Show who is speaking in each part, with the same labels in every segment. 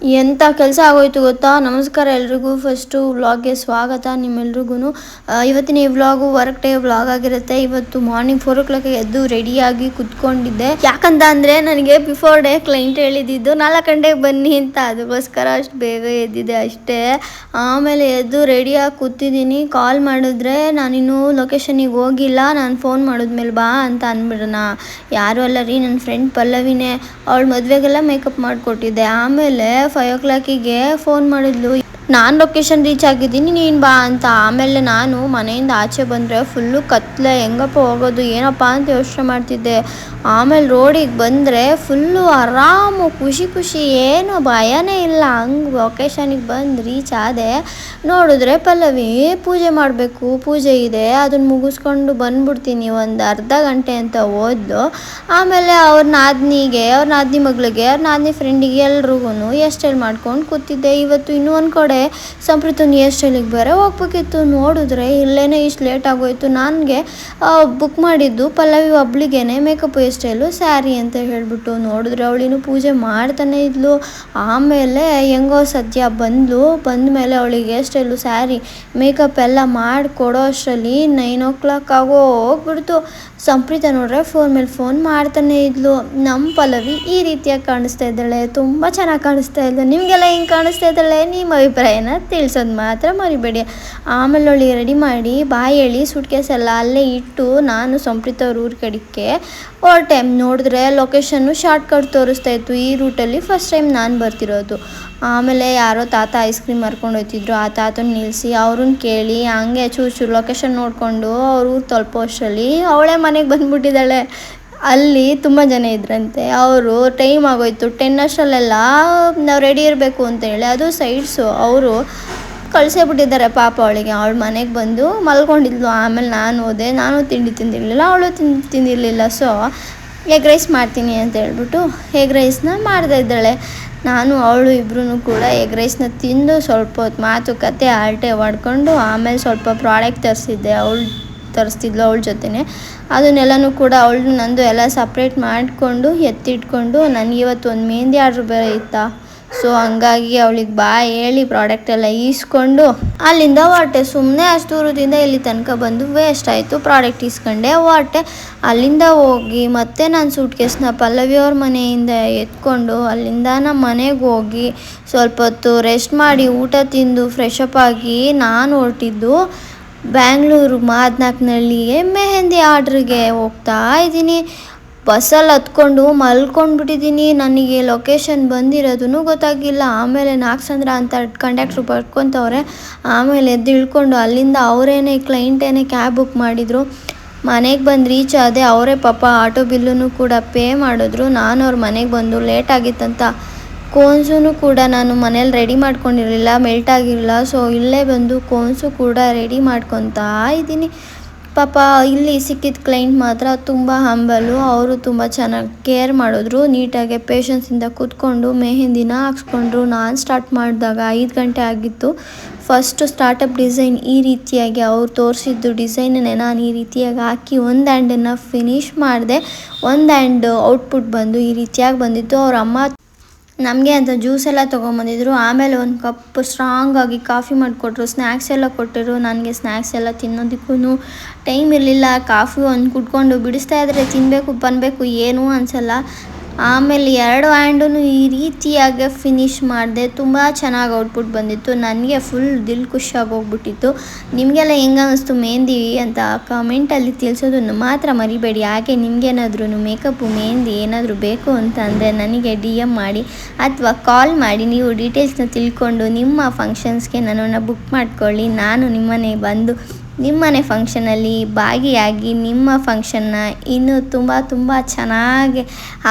Speaker 1: ಎಂಥ ಕೆಲಸ ಆಗೋಯ್ತು ಗೊತ್ತಾ? ನಮಸ್ಕಾರ ಎಲ್ರಿಗೂ. ಫಸ್ಟು ವ್ಲಾಗ್ಗೆ ಸ್ವಾಗತ ನಿಮ್ಮೆಲ್ರಿಗೂ ಇವತ್ತಿನ ಈ ವ್ಲಾಗು ವರ್ಕ್ ಡೇ ವ್ಲಾಗ್ ಆಗಿರುತ್ತೆ. ಇವತ್ತು ಮಾರ್ನಿಂಗ್ ಫೋರ್ ಓ ಕ್ಲಾಕ್ ಎದ್ದು ರೆಡಿಯಾಗಿ ಕುತ್ಕೊಂಡಿದ್ದೆ. ಯಾಕಂತ ಅಂದರೆ ನನಗೆ ಬಿಫೋರ್ ಡೇ ಕ್ಲೈಂಟ್ ಹೇಳಿದ್ದು, ನಾಲ್ಕು ಗಂಟೆಗೆ ಬನ್ನಿ ಅಂತ. ಅದಕ್ಕೋಸ್ಕರ ಅಷ್ಟು ಬೇಗ ಎದ್ದಿದೆ ಅಷ್ಟೇ. ಆಮೇಲೆ ಎದ್ದು ರೆಡಿಯಾಗಿ ಕೂತಿದ್ದೀನಿ. ಕಾಲ್ ಮಾಡಿದ್ರೆ ನಾನಿನ್ನೂ ಲೊಕೇಶನಿಗೆ ಹೋಗಿಲ್ಲ. ನಾನು ಫೋನ್ ಮಾಡಿದ್ಮೇಲೆ ಬಾ ಅಂತ ಅಂದ್ಬಿಡೋಣ. ಯಾರು ಅಲ್ಲ ರೀ ನನ್ನ ಫ್ರೆಂಡ್ ಪಲ್ಲವಿನೇ. ಅವಳು ಮದುವೆಗೆಲ್ಲ ಮೇಕಪ್ ಮಾಡಿಕೊಟ್ಟಿದ್ದೆ. ಆಮೇಲೆ ಫೈವ್ ಓ ಕ್ಲಾಕಿಗೆ ಫೋನ್ ಮಾಡಿದ್ಲು. ನಾನು ಲೊಕೇಶನ್ ರೀಚ್ ಆಗಿದ್ದೀನಿ, ನೀನು ಬಾ ಅಂತ. ಆಮೇಲೆ ನಾನು ಮನೆಯಿಂದ ಆಚೆ ಬಂದರೆ ಫುಲ್ಲು ಕತ್ಲೆ, ಹೆಂಗಪ್ಪ ಹೋಗೋದು, ಏನಪ್ಪ ಅಂತ ಯೋಚನೆ ಮಾಡ್ತಿದ್ದೆ. ಆಮೇಲೆ ರೋಡಿಗೆ ಬಂದರೆ ಫುಲ್ಲು ಆರಾಮು, ಖುಷಿ ಖುಷಿ, ಏನು ಭಯನೇ ಇಲ್ಲ. ಹಂಗೆ ಲೊಕೇಶನಿಗೆ ಬಂದು ರೀಚ್ ಆದೆ. ನೋಡಿದ್ರೆ ಪಲ್ಲವಿ, ಪೂಜೆ ಮಾಡಬೇಕು, ಪೂಜೆ ಇದೆ. ಅದನ್ನು ಮುಗಿಸ್ಕೊಂಡು ಬಂದ್ಬಿಡ್ತೀನಿ ಒಂದು ಅರ್ಧ ಗಂಟೆ ಅಂತ ಓದ್ಲು ಆಮೇಲೆ ಅವ್ರ ನಾದ್ನಿಗೆ, ಅವ್ರ ನಾದಿನಿ ಮಗಳಿಗೆ, ಅವ್ರ ನಾದ್ನಿ ಫ್ರೆಂಡಿಗೆ ಎಲ್ರಿಗೂ ಎಷ್ಟೆಲ್ಲಿ ಮಾಡ್ಕೊಂಡು ಕೂತಿದ್ದೆ. ಇವತ್ತು ಇನ್ನೂ ಒಂದು ಕಡೆ ಸಂಪ್ರೀತನ ಹೇರ್ ಸ್ಟೈಲಿಗೆ ಬೇರೆ ಹೋಗ್ಬೇಕಿತ್ತು. ನೋಡಿದ್ರೆ ಇಲ್ಲೇನೆ ಇಷ್ಟು ಲೇಟ್ ಆಗೋಯ್ತು. ನನಗೆ ಬುಕ್ ಮಾಡಿದ್ದು ಪಲ್ಲವಿ ಒಬ್ಳಿಗೇನೆ ಮೇಕಪ್ ಹೇರ್ ಸ್ಟೈಲು ಸ್ಯಾರಿ ಅಂತ ಹೇಳ್ಬಿಟ್ಟು ನೋಡಿದ್ರೆ ಅವಳಿನ ಪೂಜೆ ಮಾಡ್ತಾನೆ ಇದ್ಲು. ಆಮೇಲೆ ಹೆಂಗೋ ಸದ್ಯ ಬಂದ್ಲು. ಬಂದ ಮೇಲೆ ಅವಳಿಗೆ ಹೇರ್ ಸ್ಟೈಲು ಸ್ಯಾರಿ ಮೇಕಪ್ ಎಲ್ಲ ಮಾಡಿಕೊಡೋ ಅಷ್ಟರಲ್ಲಿ ನೈನ್ ಓ ಕ್ಲಾಕ್ ಆಗೋ ಹೋಗ್ಬಿಡ್ತು. ಸಂಪ್ರೀತ ನೋಡ್ರೆ ಫೋನ್ ಮೇಲೆ ಫೋನ್ ಮಾಡ್ತಾನೆ ಇದ್ಲು. ನಮ್ಮ ಪಲ್ಲವಿ ಈ ರೀತಿಯಾಗಿ ಕಾಣಿಸ್ತಾ ಇದ್ದಾಳೆ. ತುಂಬ ಚೆನ್ನಾಗಿ ಕಾಣಿಸ್ತಾ ಇದ್ಲು ನಿಮಗೆಲ್ಲ ಹಿಂಗೆ ಕಾಣಿಸ್ತಾ ಇದ್ದಾಳೆ? ನಿಮ್ಮ ಅಭಿಪ್ರಾಯನ ತಿಳಿಸೋದು ಮಾತ್ರ ಮರಿಬೇಡಿ. ಆಮೇಲೆ ಅವಳಿಗೆ ರೆಡಿ ಮಾಡಿ ಬಾಯಿ ಹೇಳಿ ಸುಟ್ಕೇಸ್ ಎಲ್ಲ ಅಲ್ಲೇ ಇಟ್ಟು ನಾನು ಸಂಪ್ರೀತ ಅವ್ರ ಊರ ಕಡೆಗೆ ಟೈಮ್ ನೋಡಿದ್ರೆ ಲೊಕೇಶನ್ನು ಶಾರ್ಟ್ ಕಟ್ ತೋರಿಸ್ತಾ ಇತ್ತು. ಈ ರೂಟಲ್ಲಿ ಫಸ್ಟ್ ಟೈಮ್ ನಾನು ಬರ್ತಿರೋದು. ಆಮೇಲೆ ಯಾರೋ ತಾತ ಐಸ್ ಕ್ರೀಮ್ ಮರ್ಕೊಂಡು ಹೋಗ್ತಿದ್ರು ಆ ತಾತನ ನಿಲ್ಲಿಸಿ ಅವ್ರನ್ನ ಕೇಳಿ ಹಂಗೆ ಚೂರು ಚೂರು ಲೊಕೇಶನ್ ನೋಡಿಕೊಂಡು ಅವ್ರ ಊರು ತಲುಪೋ ಅಷ್ಟರಲ್ಲಿ ಅವಳೇ ಮನೆಗೆ ಬಂದ್ಬಿಟ್ಟಿದ್ದಾಳೆ. ಅಲ್ಲಿ ತುಂಬ ಜನ ಇದ್ರಂತೆ. ಅವರು ಟೈಮ್ ಆಗೋಯ್ತು. ಟೆನ್ ಅಷ್ಟರಲ್ಲೆಲ್ಲ ನಾವು ರೆಡಿ ಇರಬೇಕು ಅಂತೇಳಿ ಅದು ಸೈಡ್ಸು ಅವರು ಕಳಿಸೇ ಬಿಟ್ಟಿದ್ದಾರೆ ಪಾಪ ಅವಳಿಗೆ. ಅವಳು ಮನೆಗೆ ಬಂದು ಮಲ್ಕೊಂಡಿದ್ಲು. ಆಮೇಲೆ ನಾನು ಹೋದೆ. ನಾನು ತಿಂಡಿ ತಿಂದಿರಲಿಲ್ಲ. ಅವಳು ತಿಂದು, ತಿಂದಿರಲಿಲ್ಲ. ಸೊ ಎಗ್ ರೈಸ್ ಮಾಡ್ತೀನಿ ಅಂತ ಹೇಳ್ಬಿಟ್ಟು ಎಗ್ ರೈಸ್ನ ಮಾಡ್ತಾ ಇದ್ದಾಳೆ. ನಾನು, ಅವಳು ಇಬ್ಬರೂ ಕೂಡ ಎಗ್ ರೈಸ್ನ ತಿಂದು ಸ್ವಲ್ಪ ಹೊತ್ತು ಮಾತುಕತೆ ಆಲ್ಟೆ ಹೊಡ್ಕೊಂಡು ಆಮೇಲೆ ಸ್ವಲ್ಪ ಪ್ರಾಡಕ್ಟ್ ತರಿಸಿದ್ದೆ. ಅವಳು ತರಿಸ್ತಿದ್ಲು ಅವಳ ಜೊತೆನೆ. ಅದನ್ನೆಲ್ಲನೂ ಕೂಡ ಅವಳು ನಂದು ಎಲ್ಲ ಸಪ್ರೇಟ್ ಮಾಡಿಕೊಂಡು ಎತ್ತಿಟ್ಕೊಂಡು ನನಗೆ ಇವತ್ತು ಒಂದು ಮೆಹಂದಿ ಆರ್ಡ್ರ್ ಬೇರೆ ಇತ್ತಾ ಸೊ ಹಂಗಾಗಿ ಅವಳಿಗೆ ಬಾ ಹೇಳಿ ಪ್ರಾಡಕ್ಟ್ ಎಲ್ಲ ಈಸ್ಕೊಂಡು ಅಲ್ಲಿಂದ ಹೊರಟೆ. ಸುಮ್ಮನೆ ಅಷ್ಟು ದೂರದಿಂದ ಇಲ್ಲಿ ತನಕ ಬಂದು ವೇಸ್ಟ್ ಆಯಿತು. ಪ್ರಾಡಕ್ಟ್ ಈಸ್ಕೊಂಡೆ. ಹೊರಟೆ. ಅಲ್ಲಿಂದ ಹೋಗಿ ಮತ್ತೆ ನಾನು ಸೂಟ್ ಕೇಸ್ನ ಪಲ್ಲವಿ ಅವ್ರ ಮನೆಯಿಂದ ಎತ್ಕೊಂಡು ಅಲ್ಲಿಂದ ನಮ್ಮ ಮನೆಗೆ ಹೋಗಿ ಸ್ವಲ್ಪ ಹೊತ್ತು ರೆಸ್ಟ್ ಮಾಡಿ ಊಟ ತಿಂದು ಫ್ರೆಶ್ ಅಪ್ ಆಗಿ ನಾನು ಹೊರಟಿದ್ದು. ಬ್ಯಾಂಗ್ಳೂರು ಮಾದ್ನಾಕ್ನಳ್ಳಿಗೆ ಮೆಹೆಂದಿ ಆರ್ಡ್ರಿಗೆ ಹೋಗ್ತಾ ಇದ್ದೀನಿ. ಬಸ್ಸಲ್ಲಿ ಹತ್ಕೊಂಡು ಮಲ್ಕೊಂಡ್ಬಿಟ್ಟಿದ್ದೀನಿ. ನನಗೆ ಲೊಕೇಶನ್ ಬಂದಿರೋದೂ ಗೊತ್ತಾಗಿಲ್ಲ. ಆಮೇಲೆ ನಾಗಚಂದ್ರ ಅಂತ ಕಂಡಕ್ಟ್ರು ಬರ್ಕೊತವ್ರೆ. ಆಮೇಲೆ ಎದ್ದು ಇಳ್ಕೊಂಡು ಅಲ್ಲಿಂದ ಅವರೇನೆ ಕ್ಲೈಂಟೇನೆ ಕ್ಯಾಬ್ ಬುಕ್ ಮಾಡಿದರು. ಮನೆಗೆ ಬಂದು ರೀಚ್ ಆದೆ ಅವರೇ ಪಾಪ ಆಟೋ ಬಿಲ್ಲೂ ಕೂಡ ಪೇ ಮಾಡಿದ್ರು. ನಾನು ಅವ್ರ ಮನೆಗೆ ಬಂದು ಲೇಟ್ ಆಗಿತ್ತಂತ ಕೋನ್ಸೂ ಕೂಡ ನಾನು ಮನೇಲಿ ರೆಡಿ ಮಾಡ್ಕೊಂಡಿರಲಿಲ್ಲ ಮೆಲ್ಟ್ ಆಗಿರಲಿಲ್ಲ. ಸೊ ಇಲ್ಲೇ ಬಂದು ಕೋನ್ಸು ಕೂಡ ರೆಡಿ ಮಾಡ್ಕೊತಾ ಇದ್ದೀನಿ. ಪಾಪ, ಇಲ್ಲಿ ಸಿಕ್ಕಿದ ಕ್ಲೈಂಟ್ ಮಾತ್ರ ತುಂಬ ಹಂಬಲು ಅವರು ತುಂಬ ಚೆನ್ನಾಗಿ ಕೇರ್ ಮಾಡಿದ್ರು. ನೀಟಾಗಿ ಪೇಷನ್ಸಿಂದ ಕೂತ್ಕೊಂಡು ಮೆಹಂದಿನ ಹಾಕ್ಸ್ಕೊಂಡ್ರು. ನಾನು ಸ್ಟಾರ್ಟ್ ಮಾಡಿದಾಗ ಐದು ಗಂಟೆ ಆಗಿತ್ತು. ಫಸ್ಟು ಸ್ಟಾರ್ಟಪ್ ಡಿಸೈನ್ ಈ ರೀತಿಯಾಗಿ ಅವ್ರು ತೋರಿಸಿದ್ದು ಡಿಸೈನನ್ನೇ ನಾನು ಈ ರೀತಿಯಾಗಿ ಹಾಕಿ ಒಂದು ಹ್ಯಾಂಡನ್ನು ಫಿನಿಷ್ ಮಾಡಿದೆ. ಒಂದು ಆ್ಯಂಡ್ ಔಟ್ಪುಟ್ ಬಂದು ಈ ರೀತಿಯಾಗಿ ಬಂದಿತ್ತು. ಅವ್ರ ಅಮ್ಮ ನಮಗೆ ಅಂತ ಜ್ಯೂಸ್ ಎಲ್ಲ ತೊಗೊಂಬಂದಿದ್ರು. ಆಮೇಲೆ ಒಂದು ಕಪ್ ಸ್ಟ್ರಾಂಗ್ ಆಗಿ ಕಾಫಿ ಮಾಡಿಕೊಟ್ರು. ಸ್ನ್ಯಾಕ್ಸ್ ಎಲ್ಲ ಕೊಟ್ಟರು. ನನಗೆ ಸ್ನ್ಯಾಕ್ಸ್ ಎಲ್ಲ ತಿನ್ನೋದಕ್ಕೂ ಟೈಮ್ ಇರಲಿಲ್ಲ. ಕಾಫಿ ಒಂದು ಕುಟ್ಕೊಂಡು ಬಿಡಿಸ್ತಾ ಇದ್ದರೆ ತಿನ್ನಬೇಕು ಬನ್ನಬೇಕು ಏನೂ ಅನಿಸಲ್ಲ. ಆಮೇಲೆ ಎರಡು ಹ್ಯಾಂಡೂ ಈ ರೀತಿಯಾಗಿ ಫಿನಿಶ್ ಮಾಡಿದೆ ತುಂಬ ಚೆನ್ನಾಗಿ ಔಟ್ಪುಟ್ ಬಂದಿತ್ತು. ನನಗೆ ಫುಲ್ ದಿಲ್ ಖುಷಿಯಾಗಿ ಹೋಗ್ಬಿಟ್ಟಿತ್ತು ನಿಮಗೆಲ್ಲ ಹೆಂಗೆ ಅನ್ನಿಸ್ತು ಮೆಹಂದಿ ಅಂತ ಕಮೆಂಟಲ್ಲಿ ತಿಳಿಸೋದನ್ನು ಮಾತ್ರ ಮರಿಬೇಡಿ. ಹಾಗೆ ನಿಮಗೇನಾದ್ರೂ ಮೇಕಪ್ಪು ಮೆಹಂದಿ ಏನಾದರೂ ಬೇಕು ಅಂತ ಅಂದರೆ ನನಗೆ ಡಿ ಎಂ ಮಾಡಿ ಅಥವಾ ಕಾಲ್ ಮಾಡಿ. ನೀವು ಡೀಟೇಲ್ಸ್ನ ತಿಳ್ಕೊಂಡು ನಿಮ್ಮ ಫಂಕ್ಷನ್ಸ್ಗೆ ನನ್ನನ್ನು ಬುಕ್ ಮಾಡ್ಕೊಳ್ಳಿ. ನಾನು ನಿಮ್ಮನೆ ಬಂದು ನಿಮ್ಮನೆ ಫಂಕ್ಷನಲ್ಲಿ ಭಾಗಿಯಾಗಿ ನಿಮ್ಮ ಫಂಕ್ಷನ್ನ ಇನ್ನೂ ತುಂಬ ತುಂಬ ಚೆನ್ನಾಗಿ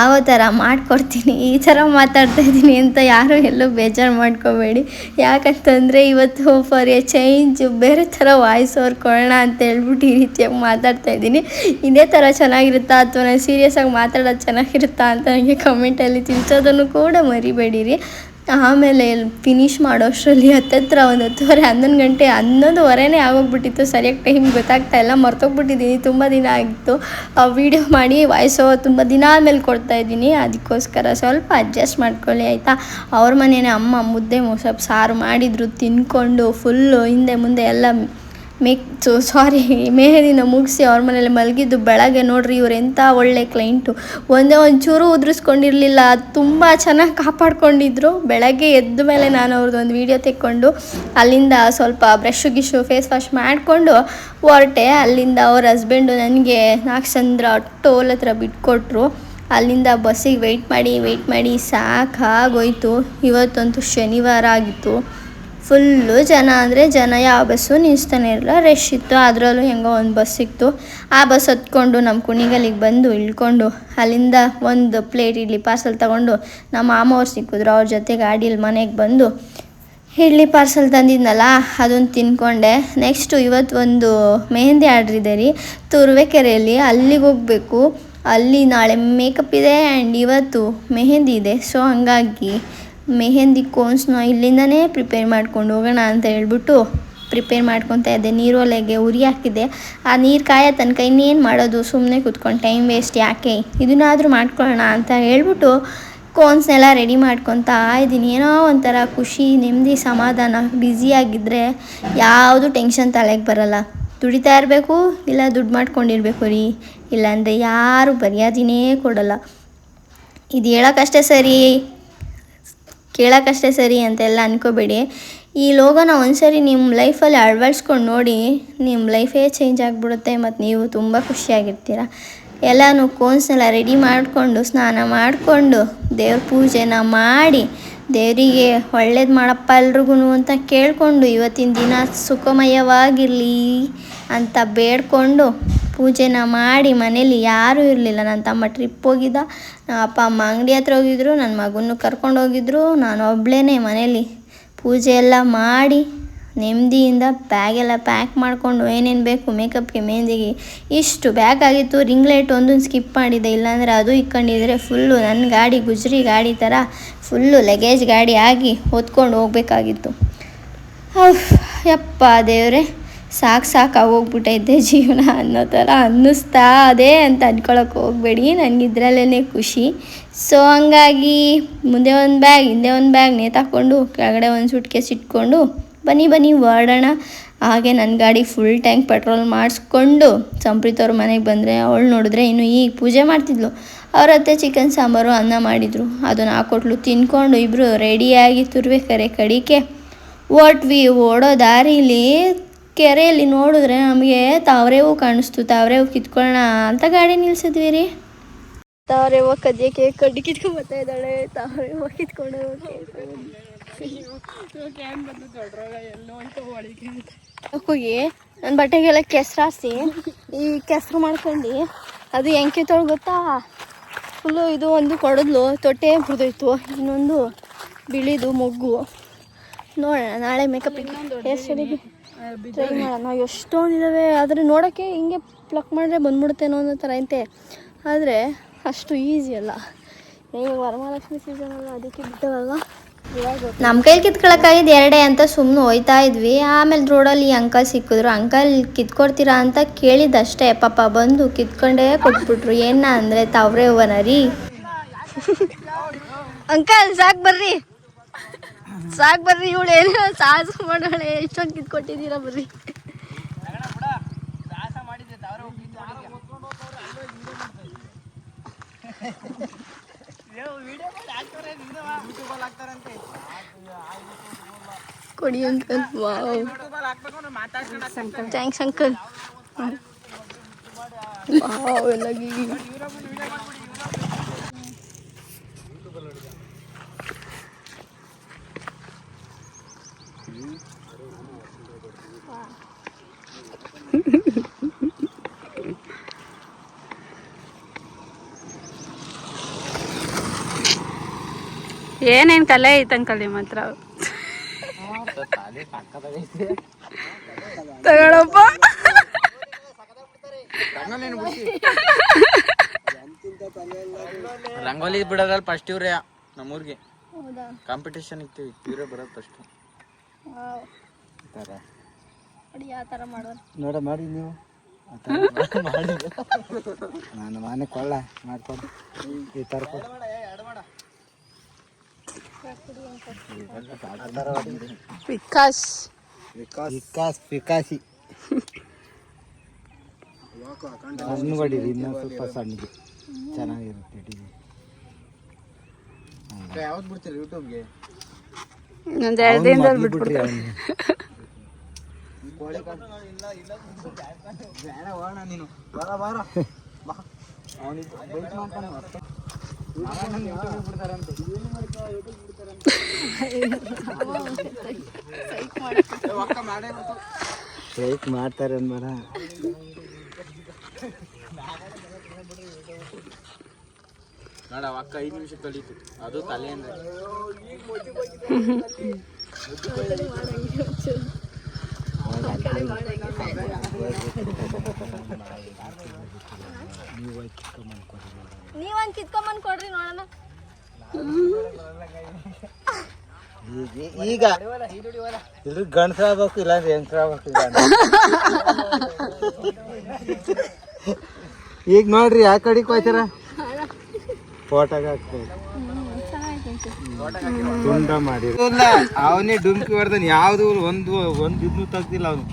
Speaker 1: ಆಗೋ ಥರ ಮಾಡಿಕೊಡ್ತೀನಿ. ಈ ಥರ ಮಾತಾಡ್ತಾ ಇದ್ದೀನಿ ಅಂತ ಯಾರು ಎಲ್ಲೂ ಬೇಜಾರು ಮಾಡ್ಕೋಬೇಡಿ. ಯಾಕಂತಂದರೆ ಇವತ್ತು ಫಾರ್ ಎ ಚೇಂಜ್ ಬೇರೆ ಥರ ವಾಯ್ಸ್ ಓವರ್ ಕೊಡೋಣ ಅಂತ ಹೇಳ್ಬಿಟ್ಟು ಈ ರೀತಿಯಾಗಿ ಮಾತಾಡ್ತಾ ಇದ್ದೀನಿ. ಇದೇ ಥರ ಚೆನ್ನಾಗಿರುತ್ತಾ ಅಥವಾ ನಾನು ಸೀರಿಯಸ್ಸಾಗಿ ಮಾತಾಡೋದು ಚೆನ್ನಾಗಿರುತ್ತಾ ಅಂತ ನನಗೆ ಕಮೆಂಟಲ್ಲಿ ತಿಳಿಸೋದನ್ನು ಕೂಡ ಮರಿಬೇಡಿರಿ. ಆಮೇಲೆ ಫಿನಿಶ್ ಮಾಡೋಷ್ಟರಲ್ಲಿ ಹತ್ತತ್ರ ಒಂದು ಹತ್ತುವರೆ, ಹನ್ನೊಂದು ಗಂಟೆ, ಹನ್ನೊಂದುವರೆನೇ ಆಗೋಗ್ಬಿಟ್ಟಿತ್ತು. ಸರಿಯಾಗಿ ಟೈಮ್ ಗೊತ್ತಾಗ್ತಾ ಇಲ್ಲ. ಮರ್ತೋಗ್ಬಿಟ್ಟಿದ್ದೀನಿ. ತುಂಬ ದಿನ ಆಗಿತ್ತು. ವೀಡಿಯೋ ಮಾಡಿ ವಾಯ್ಸ್ ತುಂಬ ದಿನ ಆದಮೇಲೆ ಕೊಡ್ತಾ ಇದ್ದೀನಿ. ಅದಕ್ಕೋಸ್ಕರ ಸ್ವಲ್ಪ ಅಡ್ಜಸ್ಟ್ ಮಾಡ್ಕೊಳ್ಳಿ, ಆಯಿತಾ? ಅವ್ರ ಮನೇನೆ ಅಮ್ಮ ಮುದ್ದೆ ಮೊಸಪ್ ಸಾರು ಮಾಡಿದ್ರು, ತಿನ್ಕೊಂಡು ಫುಲ್ಲು ಹಿಂದೆ ಮುಂದೆ ಎಲ್ಲ ಮೇಕ್ ಸಾರಿ ಮೇಹದಿಂದ ಮುಗಿಸಿ ಅವ್ರ ಮನೇಲಿ ಮಲಗಿದ್ದು ಬೆಳಗ್ಗೆ ನೋಡ್ರಿ, ಇವ್ರು ಎಂಥ ಒಳ್ಳೆ ಕ್ಲೈಂಟು ಒಂದೇ ಒಂಚೂರು ಉದುರಿಸ್ಕೊಂಡಿರಲಿಲ್ಲ ತುಂಬ ಚೆನ್ನಾಗಿ ಕಾಪಾಡ್ಕೊಂಡಿದ್ರು. ಬೆಳಗ್ಗೆ ಎದ್ದ ಮೇಲೆ ನಾನು ಅವ್ರದ್ದು ಒಂದು ವೀಡಿಯೋ ತೆಕ್ಕೊಂಡು ಅಲ್ಲಿಂದ ಸ್ವಲ್ಪ ಬ್ರಷ್ ಗಿಶು ಫೇಸ್ ವಾಶ್ ಮಾಡಿಕೊಂಡು ಹೊರಟೆ. ಅಲ್ಲಿಂದ ಅವ್ರ ಹಸ್ಬೆಂಡು ನನಗೆ ನಾಗಚಂದ್ರ ಟೋಲ್ ಹತ್ರ ಬಿಟ್ಕೊಟ್ರು. ಅಲ್ಲಿಂದ ಬಸ್ಸಿಗೆ ವೆಯ್ಟ್ ಮಾಡಿ ವೆಯ್ಟ್ ಮಾಡಿ ಸಾಕಾಗೋಯ್ತು. ಇವತ್ತಂತೂ ಶನಿವಾರ ಆಗಿತ್ತು. ಫುಲ್ಲು ಜನ ಅಂದರೆ ಜನ ಯಾವ ಬಸ್ಸು ನಿಲ್ಲಿಸ್ತಾನೆ ಇರಲಿಲ್ಲ ರಶ್ ಇತ್ತು, ಅದರಲ್ಲೂ ಹೆಂಗೋ ಒಂದು ಬಸ್ ಸಿಕ್ತು. ಆ ಬಸ್ ಹತ್ಕೊಂಡು ನಮ್ಮ ಕುಣಿಗಲಿಗೆ ಬಂದು ಇಳ್ಕೊಂಡು ಅಲ್ಲಿಂದ ಒಂದು ಪ್ಲೇಟ್ ಇಡ್ಲಿ ಪಾರ್ಸಲ್ ತಗೊಂಡು ನಮ್ಮ ಮಾಮವ್ರು ಸಿಕ್ಕಿದ್ರು, ಅವ್ರ ಜೊತೆ ಗಾಡೀಲಿ ಮನೆಗೆ ಬಂದು ಇಡ್ಲಿ ಪಾರ್ಸಲ್ ತಂದಿದ್ನಲ್ಲ ಅದನ್ನು ತಿನ್ಕೊಂಡೆ. ನೆಕ್ಸ್ಟು ಇವತ್ತು ಒಂದು ಮೆಹಂದಿ ಆರ್ಡ್ರ್ ಇದೆ ರೀ, ತುರುವೇಕೆರೆಯಲ್ಲಿ ಅಲ್ಲಿಗೆ ಹೋಗಬೇಕು. ಅಲ್ಲಿ ನಾಳೆ ಮೇಕಪ್ ಇದೆ ಆ್ಯಂಡ್ ಇವತ್ತು ಮೆಹಂದಿ ಇದೆ ಸೊ ಹಂಗಾಗಿ ಮೆಹಂದಿ ಕೋನ್ಸ್ನ ಇಲ್ಲಿಂದನೇ ಪ್ರಿಪೇರ್ ಮಾಡ್ಕೊಂಡು ಹೋಗೋಣ ಅಂತ ಹೇಳ್ಬಿಟ್ಟು ಪ್ರಿಪೇರ್ ಮಾಡ್ಕೊತಾ ಇದ್ದೆ. ನೀರೊಲೆಗೆ ಉರಿ ಹಾಕಿದ್ದೆ. ಆ ನೀರು ಕಾಯೋ ತನಕ ಇನ್ನೇನು ಮಾಡೋದು? ಸುಮ್ಮನೆ ಕೂತ್ಕೊಂಡು ಟೈಮ್ ವೇಸ್ಟ್ ಯಾಕೆ? ಇದನ್ನಾದರೂ ಮಾಡ್ಕೊಳ್ಳೋಣ ಅಂತ ಹೇಳ್ಬಿಟ್ಟು ಕೋನ್ಸ್ನೆಲ್ಲ ರೆಡಿ ಮಾಡ್ಕೊತಾ ಇದ್ದೀನಿ. ಏನೋ ಒಂಥರ ಖುಷಿ, ನೆಮ್ಮದಿ, ಸಮಾಧಾನ ಬ್ಯುಸಿಯಾಗಿದ್ದರೆ ಯಾವುದು ಟೆನ್ಷನ್ ತಲೆಗೆ ಬರಲ್ಲ. ದುಡಿತಾ ಇರಬೇಕು, ಇಲ್ಲ ದುಡ್ಡು ಮಾಡ್ಕೊಂಡಿರ್ಬೇಕು ರೀ. ಇಲ್ಲಾಂದರೆ ಯಾರು ಬರೆಯೋದಿನೇ ಕೊಡಲ್ಲ. ಇದು ಹೇಳೋಕ್ಕಷ್ಟೇ ಸರಿ? ಕೇಳೋಕ್ಕಷ್ಟೇ ಸರಿ ಅಂತೆಲ್ಲ ಅಂದ್ಕೋಬೇಡಿ ಈ ಲೋಗೋನ ಒಂದ್ಸರಿ ನಿಮ್ಮ ಲೈಫಲ್ಲಿ ಅಳವಡಿಸ್ಕೊಂಡು ನೋಡಿ ನಿಮ್ಮ ಲೈಫೇ ಚೇಂಜ್ ಆಗಿಬಿಡುತ್ತೆ ಮತ್ತು ನೀವು ತುಂಬ ಖುಷಿಯಾಗಿರ್ತೀರ. ಎಲ್ಲನೂ ಕೋನ್ಸ್ನೆಲ್ಲ ರೆಡಿ ಮಾಡಿಕೊಂಡು, ಸ್ನಾನ ಮಾಡಿಕೊಂಡು, ದೇವ್ರ ಪೂಜೆನ ಮಾಡಿ ದೇವರಿಗೆ ಒಳ್ಳೇದು ಮಾಡಪ್ಪ ಎಲ್ರಿಗೂ ಅಂತ ಕೇಳಿಕೊಂಡು ಇವತ್ತಿನ ದಿನ ಸುಖಮಯವಾಗಿರಲಿ ಅಂತ ಬೇಡ್ಕೊಂಡು ಪೂಜೆನ ಮಾಡಿ ಮನೇಲಿ ಯಾರೂ ಇರಲಿಲ್ಲ. ನನ್ನ ತಮ್ಮ ಟ್ರಿಪ್ ಹೋಗಿದ್ದ. ನಮ್ಮ ಅಪ್ಪ ಅಮ್ಮ ಅಂಗಡಿ ಹತ್ರ ಹೋಗಿದ್ರು. ನನ್ನ ಮಗನ್ನು ಕರ್ಕೊಂಡು ಹೋಗಿದ್ರು ನಾನು ಒಬ್ಳೇ ಮನೇಲಿ ಪೂಜೆ ಎಲ್ಲ ಮಾಡಿ ನೆಮ್ಮದಿಯಿಂದ ಬ್ಯಾಗೆಲ್ಲ ಪ್ಯಾಕ್ ಮಾಡಿಕೊಂಡು ಏನೇನು ಬೇಕು ಮೇಕಪ್ಗೆ ಮೆಹಂದಿಗೆ ಇಷ್ಟು ಬ್ಯಾಗ್ ಆಗಿತ್ತು. ರಿಂಗ್ ಲೈಟ್ ಒಂದೊಂದು ಸ್ಕಿಪ್ ಮಾಡಿದ್ದೆ ಇಲ್ಲಾಂದರೆ ಅದು ಇಕ್ಕೊಂಡಿದ್ರೆ ಫುಲ್ಲು ನನ್ನ ಗಾಡಿ, ಗುಜ್ರಿ ಗಾಡಿ ಥರ ಫುಲ್ಲು ಲಗೇಜ್ ಗಾಡಿ ಆಗಿ ಹೊತ್ಕೊಂಡು ಹೋಗಬೇಕಾಗಿತ್ತು. ಯಪ್ಪ ದೇವರೇ, ಸಾಕು ಸಾಕು ಹೋಗ್ಬಿಟ್ಟೈತೆ ಜೀವನ ಅನ್ನೋ ಥರ ಅನ್ನಿಸ್ತಾ ಅದೇ ಅಂತ ಅಂದ್ಕೊಳಕ್ಕೆ ಹೋಗಬೇಡಿ. ನನಗಿದ್ರಲ್ಲೇ ಖುಷಿ. ಸೊ ಹಂಗಾಗಿ ಮುಂದೆ ಒಂದು ಬ್ಯಾಗ್ ಹಿಂದೆ ಒಂದು ಬ್ಯಾಗ್ ನೇತಾಕೊಂಡು ಕೆಳಗಡೆ ಒಂದು ಸುಟ್ಕೇಸ್ ಇಟ್ಕೊಂಡು ಬನ್ನಿ ಬನ್ನಿ ಓಡೋಣ ಹಾಗೆ ನನ್ನ ಗಾಡಿ ಫುಲ್ ಟ್ಯಾಂಕ್ ಪೆಟ್ರೋಲ್ ಮಾಡಿಸ್ಕೊಂಡು ಸಂಪ್ರೀತ್ ಅವ್ರ ಮನೆಗೆ ಬಂದರೆ, ಅವಳು ನೋಡಿದ್ರೆ ಇನ್ನು ಈಗ ಪೂಜೆ ಮಾಡ್ತಿದ್ಲು. ಅವ್ರ ಅತ್ತೆ ಚಿಕನ್ ಸಾಂಬಾರು, ಅನ್ನ ಮಾಡಿದರು. ಅದನ್ನು ಹಾಕೊಟ್ಲು ತಿನ್ಕೊಂಡು ಇಬ್ಬರು ರೆಡಿಯಾಗಿ ತುರ್ಬೇಕಾರೆ ಕಡಿಕೆ. ಓಟ್ವಿ ಓಡೋ ದಾರಿಲಿ ಕೆರೆಯಲ್ಲಿ ನೋಡಿದ್ರೆ ನಮಗೆ ತಾವರೆ ಹೂವು ಕಾಣಿಸ್ತು. ತಾವರೆ ಹೂವು ಕಿತ್ಕೊಳ್ಳೋಣ ಅಂತ ಗಾಡಿ ನಿಲ್ಸಿದ್ವಿ ರೀ. ತಾವರೆ ಹೂವು ಕದ್ಯಕ್ಕೆ ಕಡ್ಡಿ ಕಿತ್ಕೊಂಡು ಬರ್ತಾ ಇದ್ದಾಳೆ. ತಾವರೆ ಹೂವು ಕಿತ್ಕೊಂಡು ಹೋಗಿ ನನ್ನ ಬಟ್ಟೆಗೆಲ್ಲ ಕೆಸ್ರು ಹಾಸಿ ಈ ಕೆಸರು ಮಾಡ್ಕೊಂಡು ಅದು ಹೆಂಗೆ ತೊಳ್ ಗೊತ್ತಾ? ಫುಲ್ಲು ಇದು ಒಂದು ಕೊಡದ್ಲು ತೊಟ್ಟೆ ಮುರಿದೋಯ್ತು ಇನ್ನೊಂದು ಬಿಳಿದು ಮೊಗ್ಗು. ನೋಡೋಣ ನಾಳೆ ಮೇಕಪ್ ಟ್ರೈ ಮಾಡೋಣ. ಎಷ್ಟೊಂದಿದ್ದಾವೆ ಆದರೆ ನೋಡೋಕ್ಕೆ ಹಿಂಗೆ ಪ್ಲಕ್ ಮಾಡಿದ್ರೆ ಬಂದ್ಬಿಡುತ್ತೇನೋ ಅನ್ನೋ ಥರ ಐತೆ. ಆದರೆ ಅಷ್ಟು ಈಸಿ ಅಲ್ಲ. ಈಗ ವರಮಹಾಲಕ್ಷ್ಮಿ ಸೀಸನ್ ಅಲ್ಲ ಅದಕ್ಕೆ ಬಿಟ್ಟವಲ್ವ? ನಮ್ಮ ಕೈಲಿ ಕಿತ್ಕೊಳಕ್ಕಾಗಿದ್ದು ಎರಡೇ ಅಂತ ಸುಮ್ಮನೆ ಹೋಯ್ತಾ ಇದ್ವಿ. ಆಮೇಲೆ ರೋಡಲ್ಲಿ ಅಂಕಲ್ ಸಿಕ್ಕಿದ್ರು. ಅಂಕಲ್ ಕಿತ್ಕೊಡ್ತೀರಾ ಅಂತ ಕೇಳಿದ್ದಷ್ಟೇ ಪಾಪ ಬಂದು ಕಿತ್ಕೊಂಡೇ ಕೊಟ್ಬಿಟ್ರು. ಏನ ಅಂದರೆ ತಾವ್ರೆ ಹೂವನ ರೀ. ಅಂಕಲ್, ಸಾಕ್ ಬರ್ರಿ. ಸಾಕ್ ಬರ್ರಿ ಇವಳು. ಏನೋ ಸಾಹಸ ಮಾಡೋಳೆ. ಎಷ್ಟೊಂದು ಕಿತ್ಕೊಟ್ಟಿದ್ದೀರಾ ಬರ್ರಿ. ಕೊಡಿ uncle wow thanks uncle wow ಎಲ್ಲ ಗಿಳಿ.
Speaker 2: ಏನೇನ್ ಕಲೆ ಐತೆ ಅಂಕಲ್ ನಿಮ್ಮ ಹತ್ರ? ತಗೊಳಪ್ಪ.
Speaker 3: ರಂಗೋಲಿ ಬಿಡೋದ್ರಲ್ಲಿ ಫಸ್ಟ್ ಇವ್ರೆ ನಮ್ಮೂರ್ಗೆ. ಕಾಂಪಿಟೇಷನ್ ಇತ್ತು ಇವರೇ ಬರೋದು ಫಸ್ಟ್
Speaker 1: ವಾವ್.
Speaker 3: ಈ ಥರ
Speaker 1: ನೋಡಿ
Speaker 3: ಮಾಡಿ ನೀವು. ಆ ಥರ ಮಾಡಿ ನಾನು ಮನೆ ಕೊಳ್ಳ ಮಾಡ್ಕೊಂಡು. ಈ ತರ ಕೊಡು. ಆ ಥರ.
Speaker 2: ವಿಕಾಸ್.
Speaker 3: ವಿಕಾಸ್. ವಿಕಾಸಿ ಸಣ್ಣ ಹೊಡೀರಿ ಇನ್ನೂ ಸ್ವಲ್ಪ ಸಣ್ಣಗೆ. ಚೆನ್ನಾಗಿರುತ್ತೆ ಡಿಸೈನ್ ಯಾವ್ದು ಬಿಡ್ತೀರಿ ಯೂಟ್ಯೂಬ್ಗೆ?
Speaker 2: ಒಂದು ಎರಡು ದಿನದಲ್ಲಿ ಬಿಟ್ಬಿಡ್ತಾರೆ
Speaker 3: ಬೇಡ ನೀನು. ಬರ ಬಾರ ಬಾ. ಅವನಿಗೆ ಬೈಕ್ ಮಾಡ್ತಾನೆ ಸ್ಟ್ರೈಕ್ ಮಾಡ್ತಾರೆ ಅನ್ಬೇಡ ನೋಡ ಅಕ್ಕ ಐದು ನಿಮಿಷ ಕಳೀತು ಅದು ತಲೆಯಿಂದ.
Speaker 1: ಕಿತ್ಕೊಂಬಂದು ಕೊಡ್ರಿ ನೋಡೋಣ.
Speaker 3: ಈಗ ಈಗ ಇದ್ರ ಗಂಡಸ ಆಗ್ಬೇಕು ಇಲ್ಲ ಅಂದ್ರೆ ಆಗ್ಬೇಕು ಈಗ ಈಗ ನೋಡ್ರಿ ಯಾವ ಕಡೆಗೆ ಹೋಯ್ತಾರ ಹಾಕ್ತೀವಿ ತುಂಡ ಮಾಡಿ ಅವನೇ ಡುಮ್ಕಿ ಹೊಡೆದನ್ ಯಾವ್ದು ಒಂದು ಒಂದ್ ಇದ್ನು ತಗ್ದಿಲ್ಲ ಅವನು.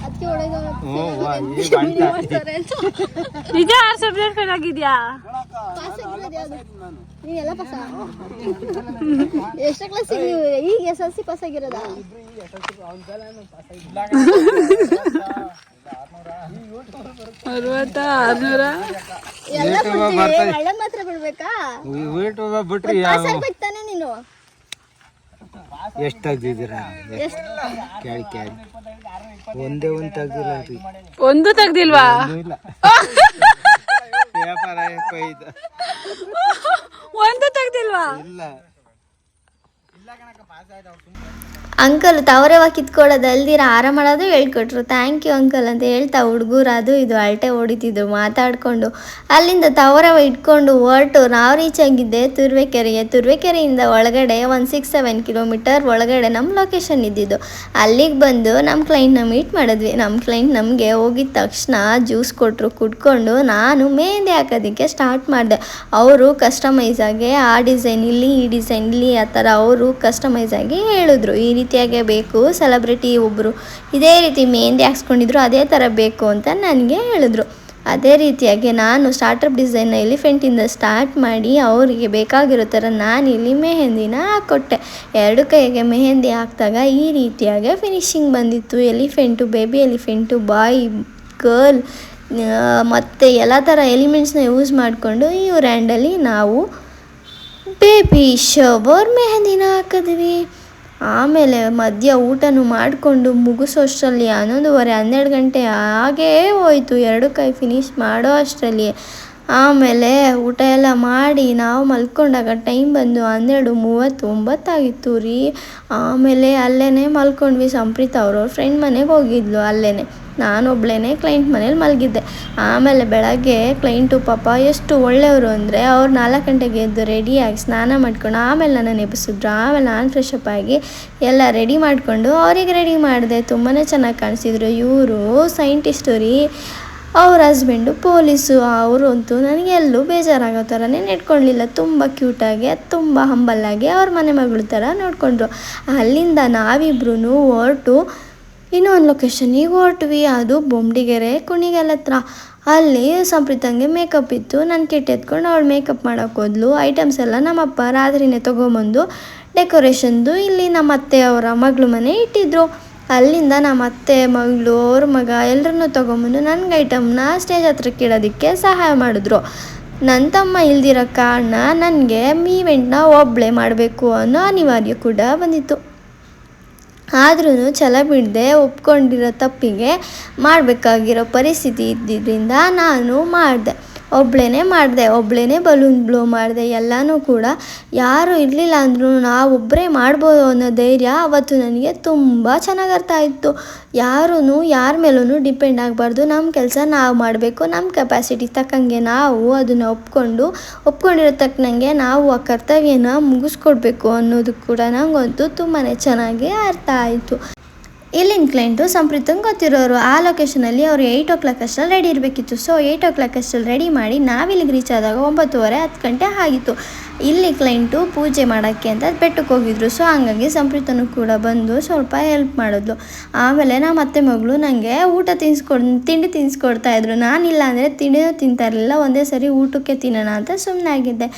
Speaker 2: ನಿಜ ಆರ್ ಸಬ್ಜೆಕ್ಟ್ ಫೇಲ್ ಆಗಿದ್ಯಾ
Speaker 1: ಎಷ್ಟ ನೀವು ಈಗ ಎಸ್ ಎಲ್ ಸಿ ಪಾಸ್ ಆಗಿರೋದಾ?
Speaker 2: ಅರವತ್ತ ಆರ್ನೂರ?
Speaker 1: ಎಲ್ಲ ಮಾತ್ರ ಬಿಡ್ಬೇಕಾ?
Speaker 3: ವೀಟ್ ಬಿಟ್ರಿ
Speaker 1: ನೀನು.
Speaker 3: ಎಷ್ಟು? ತೆಗ್ದಿದ್ದೀರಾ ಕೇಳಿ ಕೇಳಿ. ಒಂದೇ ಒಂದು ತೆಗ್ದಿಲ್ಲ ರೀ
Speaker 2: ಒಂದು ತೆಗ್ದಿಲ್ವಾ?
Speaker 3: ಒಂದೂ ಇಲ್ಲ. ಪೇಪರ್ ಐದು
Speaker 2: ಒಂದು ತೆಗ್ದಿಲ್ವಾ?
Speaker 3: ಇಲ್ಲ.
Speaker 1: ಅಂಕಲ್ ತವರವ ಕಿತ್ಕೊಳ್ಳೋದಲ್ದಿರ ಆರಾಮ ಮಾಡೋದು ಹೇಳ್ಕೊಟ್ರು. ಥ್ಯಾಂಕ್ ಯು ಅಂಕಲ್ ಅಂತ ಹೇಳ್ತಾ ಹುಡುಗರು ಅದು ಇದು ಅಲ್ಟೆ ಹೊಡಿತಿದ್ರು ಮಾತಾಡಿಕೊಂಡು. ಅಲ್ಲಿಂದ ತವರವ ಇಟ್ಕೊಂಡು ಹೊರಟು ನಾವು ರೀಚ್ ಆಗಿದ್ದೆ ತುರ್ವೇಕೆರೆಗೆ. ತುರ್ವೇಕೆರೆಯಿಂದ ಒಳಗಡೆ ಒನ್ ಸಿಕ್ಸ್ ಸೆವೆನ್ ಕಿಲೋಮೀಟರ್ ಒಳಗಡೆ ನಮ್ಮ ಲೊಕೇಶನ್ ಇದ್ದಿದ್ದು. ಅಲ್ಲಿಗೆ ಬಂದು ನಮ್ಮ ಕ್ಲೈಂಟ್ನ ಮೀಟ್ ಮಾಡಿದ್ವಿ. ನಮ್ಮ ಕ್ಲೈಂಟ್ ನಮಗೆ ಹೋಗಿದ ತಕ್ಷಣ ಜ್ಯೂಸ್ ಕೊಟ್ಟರು ಕುಡ್ಕೊಂಡು ನಾನು ಮೆಹಂದಿ ಹಾಕೋದಕ್ಕೆ ಸ್ಟಾರ್ಟ್ ಮಾಡಿದೆ. ಅವರು ಕಸ್ಟಮೈಸ್ ಆಗಿ ಆ ಡಿಸೈನ್ ಇಲ್ಲಿ, ಈ ಡಿಸೈನ್ ಇಲ್ಲಿ ಆ ಥರ ಅವರು ಕಸ್ಟಮೈಸ್ ಆಗಿ ಹೇಳಿದ್ರು. ಈ ರೀತಿಯಾಗೇ ಬೇಕು ಸೆಲೆಬ್ರಿಟಿ ಒಬ್ಬರು ಇದೇ ರೀತಿ ಮೆಹಂದಿ ಹಾಕ್ಸ್ಕೊಂಡಿದ್ರು ಅದೇ ಥರ ಬೇಕು ಅಂತ ನನಗೆ ಹೇಳಿದ್ರು. ಅದೇ ರೀತಿಯಾಗಿ ನಾನು ಸ್ಟಾರ್ಟಪ್ ಡಿಸೈನ್ನ ಎಲಿಫೆಂಟಿಂದ ಸ್ಟಾರ್ಟ್ ಮಾಡಿ ಅವರಿಗೆ ಬೇಕಾಗಿರೋ ಥರ ನಾನಿಲ್ಲಿ ಮೆಹಂದಿನ ಹಾಕ್ಕೊಟ್ಟೆ ಎರಡು ಕೈಗೆ ಮೆಹಂದಿ ಹಾಕಿದಾಗ ಈ ರೀತಿಯಾಗಿ ಫಿನಿಶಿಂಗ್ ಬಂದಿತ್ತು. Elephant baby elephant boy girl ಮತ್ತು ಎಲ್ಲ ಥರ ಎಲಿಮೆಂಟ್ಸ್ನ ಯೂಸ್ ಮಾಡಿಕೊಂಡು ಈ ರ್ಯಾಂಡಲ್ಲಿ ನಾವು ಬೇಬಿ ಶವರ್ ಮೆಹಂದಿನ ಹಾಕಿದ್ವಿ. ಆಮೇಲೆ ಮಧ್ಯ ಊಟನೂ ಮಾಡಿಕೊಂಡು ಮುಗಿಸೋಷ್ಟರಲ್ಲಿ ಹನ್ನೊಂದುವರೆ, ಹನ್ನೆರಡು ಗಂಟೆ ಹಾಗೇ ಹೋಯಿತು. ಎರಡು ಕೈ ಫಿನಿಶ್ ಮಾಡೋ ಅಷ್ಟರಲ್ಲಿ ಆಮೇಲೆ ಊಟ ಎಲ್ಲ ಮಾಡಿ ನಾವು ಮಲ್ಕೊಂಡಾಗ ಟೈಮ್ ಬಂದು ಹನ್ನೆರಡು ಮೂವತ್ತೊಂಬತ್ತಾಗಿತ್ತು ರೀ. ಆಮೇಲೆ ಅಲ್ಲೇ ಮಲ್ಕೊಂಡ್ವಿ. ಸಂಪ್ರೀತ್ ಅವರು ಫ್ರೆಂಡ್ ಮನೆಗೆ ಹೋಗಿದ್ಲು ಅಲ್ಲೇ ನಾನೊಬ್ಳೇ ಕ್ಲೈಂಟ್ ಮನೇಲಿ ಮಲಗಿದ್ದೆ. ಆಮೇಲೆ ಬೆಳಗ್ಗೆ ಕ್ಲೈಂಟು ಪಾಪ ಎಷ್ಟು ಒಳ್ಳೆಯವರು ಅಂದರೆ ಅವ್ರು ನಾಲ್ಕು ಗಂಟೆಗೆ ಎದ್ದು ರೆಡಿಯಾಗಿ ಸ್ನಾನ ಮಾಡ್ಕೊಂಡು ಆಮೇಲೆ ನನ್ನ ನೆಪಿಸಿದ್ರು. ಆಮೇಲೆ ನಾನು ಫ್ರೆಶಪ್ ಆಗಿ ಎಲ್ಲ ರೆಡಿ ಮಾಡಿಕೊಂಡು ಅವರಿಗೆ ರೆಡಿ ಮಾಡಿದೆ. ತುಂಬಾ ಚೆನ್ನಾಗಿ ಕಾಣಿಸಿದ್ರು. ಇವರು ಸೈಂಟಿಸ್ಟು ರೀ. ಅವ್ರ ಹಸ್ಬೆಂಡು ಪೊಲೀಸು ಅವರು ಅಂತೂ ನನಗೆ ಎಲ್ಲೂ ಬೇಜಾರಾಗೋ ಥರನೇ ನೆಡ್ಕೊಳ್ಳಿಲ್ಲ ತುಂಬ ಕ್ಯೂಟಾಗಿ ತುಂಬ ಹಂಬಲ್ಲಾಗಿ ಅವ್ರ ಮನೆ ಮಗಳ ಥರ ನೋಡಿಕೊಂಡ್ರು. ಅಲ್ಲಿಂದ ನಾವಿಬ್ರು ಹೊರಟು ಇನ್ನೂ ಒಂದು ಲೊಕೇಶನಿಗೆ ಹೊರಟ್ವಿ. ಅದು ಬೊಂಬಿಗೆರೆ ಕುಣಿಗಲ್ ಹತ್ರ. ಅಲ್ಲಿ ಸಂಪ್ರೀತಂಗೆ ಮೇಕಪ್ ಇತ್ತು. ನಾನು ಕಿಟ್ ಎತ್ಕೊಂಡು ಅವಳು ಮೇಕಪ್ ಮಾಡೋಕೆ ಹೋದ್ಲು. ಐಟಮ್ಸ್ ಎಲ್ಲ ನಮ್ಮಪ್ಪ ರಾತ್ರಿನೇ ತೊಗೊಂಬಂದು ಡೆಕೋರೇಷನ್ದು ಇಲ್ಲಿ ನಮ್ಮ ಅತ್ತೆ ಅವರ ಮಗಳು ಮನೆ ಇಟ್ಟಿದ್ರು. ಅಲ್ಲಿಂದ ನಮ್ಮ ಅತ್ತೆ, ಮಗಳು, ಅವ್ರ ಮಗ ಎಲ್ಲರನ್ನೂ ತೊಗೊಂಬಂದು ನನಗೆ ಐಟಮ್ನ ಸ್ಟೇಜ್ ಹತ್ರಕ್ಕೆ ಇಡೋದಕ್ಕೆ ಸಹಾಯ ಮಾಡಿದ್ರು. ನನ್ನ ತಮ್ಮ ಇಲ್ದಿರೋ ಕಾರಣ ನನಗೆ ಈವೆಂಟ್ನ ಒಬ್ಬಳೇ ಮಾಡಬೇಕು ಅನ್ನೋ ಅನಿವಾರ್ಯ ಕೂಡ ಬಂದಿತ್ತು. ಆದ್ರೂ ಛಲ ಬಿಡದೆ ಒಪ್ಕೊಂಡಿರೋ ತಪ್ಪಿಗೆ ಮಾಡಬೇಕಾಗಿರೋ ಪರಿಸ್ಥಿತಿ ಇದ್ದಿದ್ದರಿಂದ ನಾನು ಮಾಡಿದೆ. ಒಬ್ಳೇನೆ ಮಾಡಿದೆ ಒಬ್ಬಳೇ ಬಲೂನ್ ಬ್ಲೋ ಮಾಡಿದೆ, ಎಲ್ಲನೂ ಕೂಡ ಯಾರು ಇರಲಿಲ್ಲ ಅಂದ್ರೂ ನಾವೊಬ್ಬರೇ ಮಾಡ್ಬೋದು ಅನ್ನೋ ಧೈರ್ಯ ಅವತ್ತು ನನಗೆ ತುಂಬ ಚೆನ್ನಾಗಿ ಅರ್ಥ ಆಯಿತು. ಯಾರೂ ಯಾರ ಮೇಲೂ ಡಿಪೆಂಡ್ ಆಗಬಾರ್ದು. ನಮ್ಮ ಕೆಲಸ ನಾವು ಮಾಡಬೇಕು ನಮ್ಮ ಕೆಪಾಸಿಟಿ ತಕ್ಕಂಗೆ ನಾವು ಅದನ್ನು ಒಪ್ಕೊಂಡು, ಒಪ್ಕೊಂಡಿರೋ ತಕ್ಕನಂಗೆ ನಾವು ಆ ಕರ್ತವ್ಯನ ಮುಗಿಸ್ಕೊಡ್ಬೇಕು ಅನ್ನೋದು ಕೂಡ ನನಗಂತೂ ತುಂಬಾ ಚೆನ್ನಾಗಿ ಅರ್ಥ ಆಯಿತು. ಇಲ್ಲಿನ ಕ್ಲೈಂಟು ಸಂಪ್ರೀತಂಗೆ ಗೊತ್ತಿರೋರು. ಆ ಲೊಕೇಶನಲ್ಲಿ ಅವರು ಏಯ್ಟ್ ಓ ಕ್ಲಾಕ್ ಅಷ್ಟಲ್ಲಿ ರೆಡಿ ಇರಬೇಕಿತ್ತು. ಸೊ ಏಯ್ಟ್ ಓ ಕ್ಲಾಕ್ ಅಷ್ಟಲ್ಲಿ ರೆಡಿ ಮಾಡಿ ನಾವಿಲ್ಲಿಗೆ ರೀಚ್ ಆದಾಗ ಒಂಬತ್ತುವರೆ, ಹತ್ತು ಗಂಟೆ ಆಗಿತ್ತು. ಇಲ್ಲಿ ಕ್ಲೈಂಟು ಪೂಜೆ ಮಾಡೋಕ್ಕೆ ಅಂತ ಬೆಟ್ಟಕ್ಕೆ ಹೋಗಿದ್ರು. ಸೊ ಹಂಗಾಗಿ ಸಂಪ್ರೀತನು ಕೂಡ ಬಂದು ಸ್ವಲ್ಪ ಹೆಲ್ಪ್ ಮಾಡಿದ್ಲು. ಆಮೇಲೆ ನಮ್ಮ ಅತ್ತೆ ಮಗಳು ನನಗೆ ಊಟ ತಿನ್ಸ್ಕೊಡ್, ತಿಂಡಿ ತಿನ್ಸ್ಕೊಡ್ತಾ ಇದ್ರು. ನಾನಿಲ್ಲ ಅಂದರೆ ತಿಂಡಿನೂ ತಿಂತಾ ಇರಲಿಲ್ಲ. ಒಂದೇ ಸರಿ ಊಟಕ್ಕೆ ತಿನ್ನೋಣ ಅಂತ ಸುಮ್ಮನೆ ಆಗಿದ್ದೆ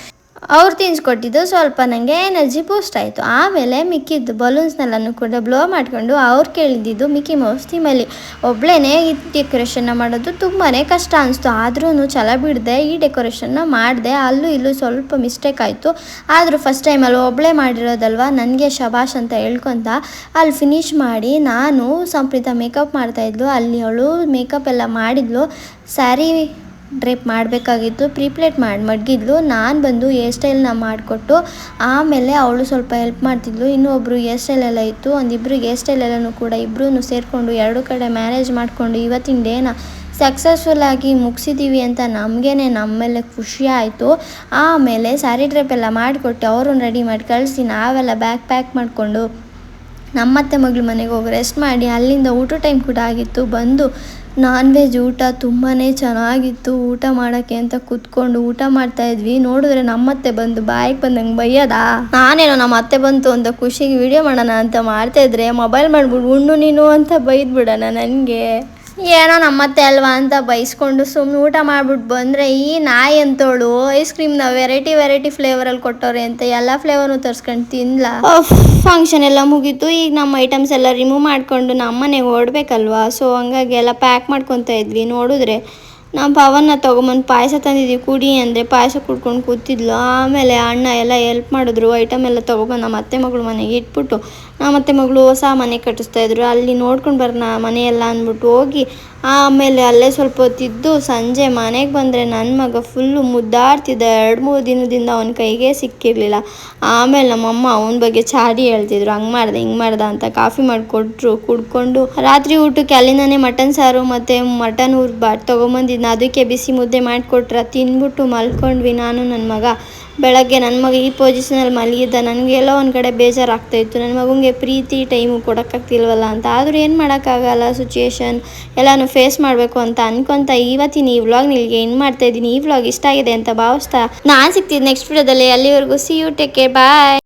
Speaker 1: ಅವ್ರು ತಿನ್ಸ್ಕೊಟ್ಟಿದ್ದು ಸ್ವಲ್ಪ ನನಗೆ ಎನರ್ಜಿ ಬೂಸ್ಟ್ ಆಯಿತು. ಆಮೇಲೆ ಮಿಕ್ಕಿದ್ದು ಬಲೂನ್ಸ್ನೆಲ್ಲನೂ ಕೂಡ ಬ್ಲೋ ಮಾಡಿಕೊಂಡು ಅವ್ರು ಕೇಳಿದ್ದು ಮಿಕ್ಕಿ ಮೌಸ್ ಥೀಮಲ್ಲಿ ಒಬ್ಳೇ ಈ ಡೆಕೋರೇಷನ್ನ ಮಾಡೋದು ತುಂಬಾ ಕಷ್ಟ ಅನಿಸ್ತು. ಆದ್ರೂ ಛಲ ಬಿಡದೆ ಈ ಡೆಕೋರೇಷನ್ನ ಮಾಡಿದೆ. ಅಲ್ಲೂ ಇಲ್ಲೂ ಸ್ವಲ್ಪ ಮಿಸ್ಟೇಕ್ ಆಯಿತು. ಆದರೂ ಫಸ್ಟ್ ಟೈಮಲ್ಲಿ ಒಬ್ಬಳೇ ಮಾಡಿರೋದಲ್ವ? ನನಗೆ ಶಬಾಷ್ ಅಂತ ಹೇಳ್ಕೊತ ಅಲ್ಲಿ ಫಿನಿಶ್ ಮಾಡಿ ನಾನು ಸಂಪ್ರೀತ ಮೇಕಪ್ ಮಾಡ್ತಾಯಿದ್ಲು ಅಲ್ಲಿ ಅವಳು ಮೇಕಪ್ ಎಲ್ಲ ಮಾಡಿದ್ಲು. ಸ್ಯಾರಿ ಡ್ರೇಪ್ ಮಾಡಬೇಕಾಗಿತ್ತು, ಪ್ರೀಪ್ಲೇಟ್ ಮಾಡಿ, ಮಡಗಿದ್ಲು. ನಾನು ಬಂದು ಹೇರ್ ಸ್ಟೈಲ್ನ ಮಾಡಿಕೊಟ್ಟು, ಆಮೇಲೆ ಅವಳು ಸ್ವಲ್ಪ ಹೆಲ್ಪ್ ಮಾಡ್ತಿದ್ಲು. ಇನ್ನೂ ಒಬ್ಬರು ಹೇರ್ ಸ್ಟೈಲ್ ಎಲ್ಲ ಇತ್ತು. ಒಂದಿಬ್ರು ಹೇರ್ ಸ್ಟೈಲ್ ಎಲ್ಲನೂ ಕೂಡ ಇಬ್ಬರೂ ಸೇರಿಕೊಂಡು ಎರಡು ಕಡೆ ಮ್ಯಾನೇಜ್ ಮಾಡಿಕೊಂಡು ಇವತ್ತಿನ ಡೇನ ಸಕ್ಸಸ್ಫುಲ್ಲಾಗಿ ಮುಗಿಸಿದ್ದೀವಿ ಅಂತ ನಮಗೇನೆ ನಮ್ಮ ಮೇಲೆ ಖುಷಿ ಆಯಿತು. ಆಮೇಲೆ ಸ್ಯಾರಿ ಡ್ರೇಪ್ ಎಲ್ಲ ಮಾಡಿಕೊಟ್ಟು ಅವ್ರನ್ನ ರೆಡಿ ಮಾಡಿ ಕಳಿಸಿ, ನಾವೆಲ್ಲ ಬ್ಯಾಗ್ ಪ್ಯಾಕ್ ಮಾಡಿಕೊಂಡು ನಮ್ಮತ್ತೆ ಮಗಳು ಮನೆಗೆ ಹೋಗಿ ರೆಸ್ಟ್ ಮಾಡಿ, ಅಲ್ಲಿಂದ ಊಟ ಟೈಮ್ ಕೂಡ ಆಗಿತ್ತು. ಬಂದು ನಾನ್ ವೆಜ್ ಊಟ ತುಂಬಾ ಚೆನ್ನಾಗಿತ್ತು. ಊಟ ಮಾಡೋಕ್ಕೆ ಅಂತ ಕೂತ್ಕೊಂಡು ಊಟ ಮಾಡ್ತಾ ಇದ್ವಿ. ನೋಡಿದ್ರೆ ನಮ್ಮತ್ತೆ ಬಂದು ಬಾಯಿಗೆ ಬಂದಂಗೆ ಬೈಯದ? ನಾನೇನೋ ನಮ್ಮ ಅತ್ತೆ ಬಂತು ಅಂತ ಖುಷಿಗೆ ವಿಡಿಯೋ ಮಾಡೋಣ ಅಂತ ಮಾಡ್ತಾ ಇದ್ರೆ ಮೊಬೈಲ್ ಮಾಡ್ಬಿಡು, ಉಣ್ಣು ನೀನು ಅಂತ ಬೈದ್ಬಿಡೋಣ ನನಗೆ. ಏನೋ ನಮ್ಮತ್ತೆ ಅಲ್ವಾ ಅಂತ ಬೈಸ್ಕೊಂಡು ಸುಮ್ಮನೆ ಊಟ ಮಾಡ್ಬಿಟ್ಟು ಬಂದರೆ, ಈ ನಾಯಿ ಅಂತೋಳು ಐಸ್ ಕ್ರೀಮ್ನ ವೆರೈಟಿ ವೆರೈಟಿ ಫ್ಲೇವರಲ್ಲಿ ಕೊಟ್ಟವ್ರೆ ಅಂತ ಎಲ್ಲ ಫ್ಲೇವರ್ನು ತರ್ಸ್ಕೊಂಡು ತಿನ್ಲ. ಫಂಕ್ಷನ್ ಎಲ್ಲ ಮುಗೀತು. ಈಗ ನಮ್ಮ ಐಟಮ್ಸ್ ಎಲ್ಲ ರಿಮೂವ್ ಮಾಡಿಕೊಂಡು ನಮ್ಮ ಮನೆಗೆ ಓಡಬೇಕಲ್ವಾ ಸೊ ಹಂಗಾಗಿ ಎಲ್ಲ ಪ್ಯಾಕ್ ಮಾಡ್ಕೊತಾ ಇದ್ವಿ. ನೋಡಿದ್ರೆ ನಮ್ಮ ಪವನ್ನ ತೊಗೊಂಬಂದು ಪಾಯಸ ತಂದಿದ್ದೀವಿ ಕುಡಿ ಅಂದರೆ ಪಾಯಸ ಕುಡ್ಕೊಂಡು ಕೂತಿದ್ಲು. ಆಮೇಲೆ ಅಣ್ಣ ಎಲ್ಲ ಹೆಲ್ಪ್ ಮಾಡಿದ್ರು. ಐಟಮ್ ಎಲ್ಲ ತೊಗೊಬಂದು ನಮ್ಮ ಅತ್ತೆ ಮಗಳು ಮನೆಗೆ ಇಟ್ಬಿಟ್ಟು ಮತ್ತೆ ಮಗಳು ಹೊಸ ಮನೆ ಕಟ್ಟಿಸ್ತಾ ಇದ್ರು. ಅಲ್ಲಿ ನೋಡ್ಕೊಂಡು ಬರೋಣ ಮನೆ ಎಲ್ಲ ಅಂದ್ಬಿಟ್ಟು ಹೋಗಿ ಆಮೇಲೆ ಅಲ್ಲೇ ಸ್ವಲ್ಪ ಹೊತ್ತಿದ್ದು ಸಂಜೆ ಮನೆಗೆ ಬಂದರೆ ನನ್ನ ಮಗ ಫುಲ್ಲು ಮುದ್ದಾಡ್ತಿದ್ದ. ಎರಡು ಮೂರು ದಿನದಿಂದ ಅವನ ಕೈಗೆ ಸಿಕ್ಕಿರಲಿಲ್ಲ. ಆಮೇಲೆ ನಮ್ಮಮ್ಮ ಅವನ ಬಗ್ಗೆ ಚಾಡಿ ಹೇಳ್ತಿದ್ರು. ಹಂಗೆ ಮಾಡ್ದೆ, ಹಿಂಗೆ ಮಾಡ್ದೆ ಅಂತ ಕಾಫಿ ಮಾಡಿಕೊಟ್ರು, ಕುಡ್ಕೊಂಡು. ರಾತ್ರಿ ಊಟಕ್ಕೆ ಅಲ್ಲಿಂದನೇ ಮಟನ್ ಸಾರು ಮತ್ತು ಮಟನ್ ಊರ್ ಬಾಟ್ ತೊಗೊಂಬಂದಿದ್ನ. ಅದಕ್ಕೆ ಬಿಸಿ ಮುದ್ದೆ ಮಾಡಿಕೊಟ್ರ. ತಿಂದ್ಬಿಟ್ಟು ಮಲ್ಕೊಂಡ್ವಿ ನಾನು ನನ್ನ ಮಗ. ಬೆಳಗ್ಗೆ ನನ್ನ ಮಗ ಈ ಪೊಸಿಷನಲ್ಲಿ ಮಲಗಿದ್ದ, ನನಗೆ ಎಲ್ಲೋ ಒಂದು ಕಡೆ ಬೇಜಾರಾಗ್ತಾ ಇತ್ತು. ನನ್ನ ಮಗನಿಗೆ ಪ್ರೀತಿ ಟೈಮು ಕೊಡೋಕ್ಕಾಗ್ತಿಲ್ವಲ್ಲ ಅಂತ. ಆದರೂ ಏನು ಮಾಡೋಕ್ಕಾಗಲ್ಲ ಸಿಚುಯೇಷನ್ ಎಲ್ಲಾನು ಫೇಸ್ ಮಾಡಬೇಕು ಅಂತ ಅನ್ಕೊಂತ ಇವತ್ತಿನ ಈ ವ್ಲಾಗ್ ನಿಲ್ಗೆ ಏನು ಮಾಡ್ತಾ ಇದ್ದೀನಿ ಈ ವ್ಲಾಗ್ ಇಷ್ಟ ಆಗಿದೆ ಅಂತ ಭಾವಿಸ್ತಾ ನಾನು ಸಿಗ್ತೀನಿ ನೆಕ್ಸ್ಟ್ ವಿಡಿಯೋದಲ್ಲಿ ಅಲ್ಲಿವರೆಗೂ see you take care bye